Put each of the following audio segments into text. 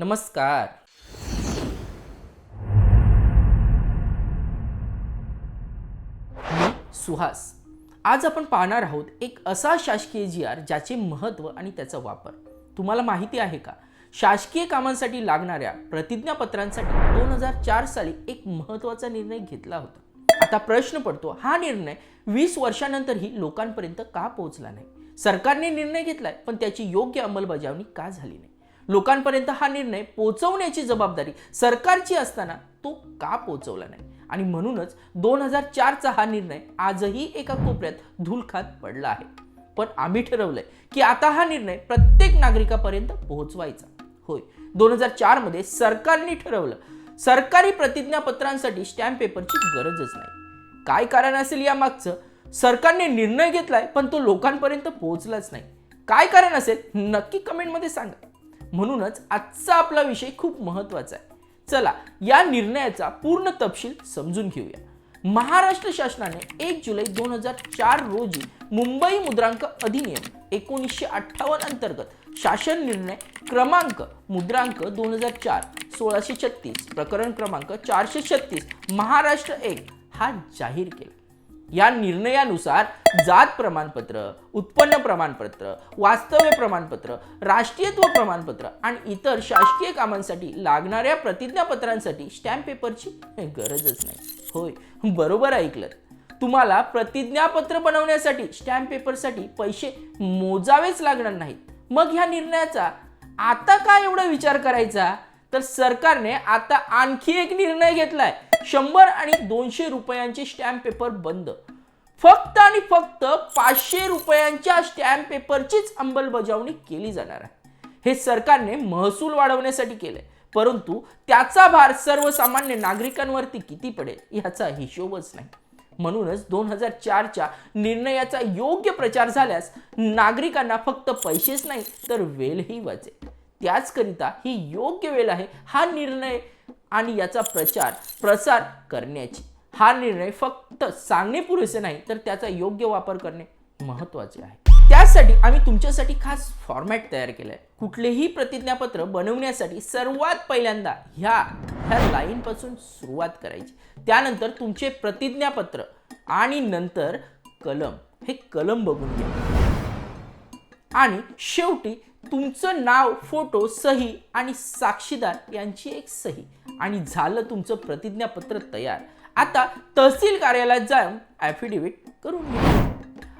नमस्कार. मी सुहास. आज आपण पाहणार आहोत एक असा शासकीय जी आर ज्याचे महत्त्व आणि त्याचा वापर. तुम्हाला माहिती आहे का? शासकीय कामांसाठी लागणाऱ्या प्रतिज्ञापत्रांसाठी दोन हजार चार साली एक महत्त्वाचा निर्णय घेतला होता. आता प्रश्न पडतो हा निर्णय वीस वर्षानंतरही लोकांपर्यंत का पोहोचला नाही? सरकारने निर्णय घेतलाय पण त्याची योग्य अंमलबजावणी का झाली नाही? लोकांपर्यंत हा निर्णय पोहोचवण्याची जबाबदारी सरकारची असताना तो का पोचवला नाही? आणि म्हणूनच दोन हजार चारचा हा निर्णय आजही एका कोपऱ्यात धुलखात पडला आहे. पण आम्ही ठरवलंय की आता हा निर्णय प्रत्येक नागरिकापर्यंत पोहोचवायचा. होय दोन हजार चारमध्ये सरकारने ठरवलं. सरकारी प्रतिज्ञापत्रांसाठी स्टॅम्प पेपरची गरजच नाही. काय कारण असेल या मागचं सरकारने निर्णय घेतलाय पण तो लोकांपर्यंत पोहोचलाच नाही. काय कारण असेल? नक्की कमेंटमध्ये सांगा. म्हणूनच आजचा आपला विषय खूप महत्त्वाचा आहे. चला या निर्णयाचा पूर्ण तपशील समजून घेऊया. महाराष्ट्र शासनाने एक जुलै दोन हजार चार रोजी मुंबई मुद्रांक अधिनियम एकोणीसशे अठ्ठावन्न अंतर्गत शासन निर्णय क्रमांक मुद्रांक दोन हजार चार सोळाशे छत्तीस प्रकरण क्रमांक चारशे छत्तीस महाराष्ट्र एक हा जाहीर केला. या निर्णयानुसार जात प्रमाणपत्र उत्पन्न प्रमाणपत्र वास्तव्य प्रमाणपत्र राष्ट्रीयत्व प्रमाणपत्र आणि इतर शासकीय कामांसाठी लागणाऱ्या प्रतिज्ञापत्रांसाठी स्टॅम्प पेपरची गरजच नाही. होय बरोबर ऐकलं तुम्हाला प्रतिज्ञापत्र बनवण्यासाठी स्टॅम्प पेपरसाठी पैसे मोजावेच लागणार नाहीत. मग ह्या निर्णयाचा आता काय एवढा विचार करायचा? तर सरकारने आता आणखी एक निर्णय घेतलाय. शंभर आणि दोनशे रुपयांचे स्टॅम्प पेपर बंद. फक्त आणि फक्त पाचशे रुपयांच्या स्टॅम्प पेपरचीच अंमलबजावणी केली जाणार आहे. हे सरकारने महसूल वाढवण्यासाठी केलंय. परंतु त्याचा भार सर्वसामान्य नागरिकांवरती किती पडेल याचा हिशोबच नाही. म्हणूनच दोन हजार चारच्या निर्णयाचा योग्य प्रचार झाल्यास नागरिकांना फक्त पैसेच नाही तर वेळही वाचेल. त्याचकरिता ही योग्य वेळ आहे. हा निर्णय आणि याचा प्रचार प्रसार करण्याची. हा निर्णय फक्त सांगणे पुरेसे नाही तर त्याचा योग्य वापर करणे महत्त्वाचे आहे. त्यासाठी आम्ही तुमच्यासाठी खास फॉर्मॅट तयार केलं आहे कुठलेही प्रतिज्ञापत्र बनवण्यासाठी सर्वात पहिल्यांदा ह्या ह्या लाईनपासून सुरुवात करायची. त्यानंतर तुमचे प्रतिज्ञापत्र आणि नंतर कलम. हे कलम बघून घ्या. आणि शेवटी तुमचं नाव फोटो सही आणि साक्षीदार यांची एक सही. आणि झालं तुमचं प्रतिज्ञापत्र तयार. आता तहसील कार्यालयात जाऊन ॲफिडेव्हिट करून घ्या.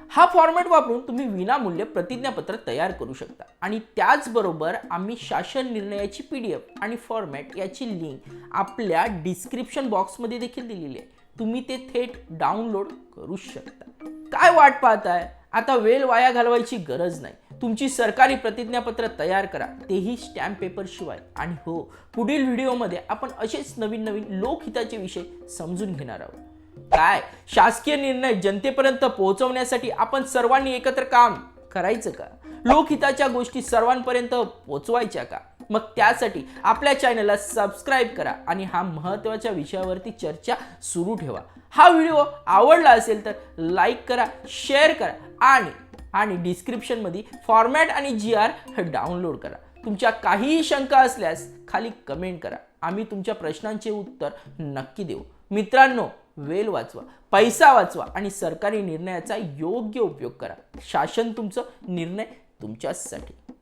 हा फॉर्मॅट वापरून तुम्ही विनामूल्य प्रतिज्ञापत्र तयार करू शकता. आणि त्याचबरोबर आम्ही शासन निर्णयाची पी डी एफ आणि फॉर्मॅट याची लिंक आपल्या डिस्क्रिप्शन बॉक्समध्ये देखील दिलेली आहे. तुम्ही ते थेट डाउनलोड करू शकता. काय वाट पाहताय? आता वेळ वाया घालवायची गरज नाही. तुमची सरकारी प्रतिज्ञापत्र तयार करा. तेही स्टॅम्प पेपर शिवाय. आणि हो पुढील व्हिडिओमध्ये आपण असेच नवीन नवीन लोकहिताचे विषय समजून घेणार आहोत. काय? शासकीय निर्णय जनतेपर्यंत पोहोचवण्यासाठी आपण सर्वांनी एकत्र काम करायचं का? लोकहिताच्या गोष्टी सर्वांपर्यंत पोचवायच्या का? मग त्यासाठी आपल्या चॅनलला सबस्क्राईब करा आणि हा महत्त्वाच्या विषयावरती चर्चा सुरू ठेवा. हा व्हिडिओ आवडला असेल तर लाईक करा शेअर करा आणि आणि डिस्क्रिप्शनमध्ये फॉर्मॅट आणि जी आर डाउनलोड करा. तुमच्या काहीही शंका असल्यास खाली कमेंट करा. आम्ही तुमच्या प्रश्नांचे उत्तर नक्की देऊ. मित्रांनो वेल वाचवा पैसा वाचवा आणि सरकारी निर्णयाचा योग्य उपयोग करा. शासन तुमचं निर्णय तुमच्यासाठी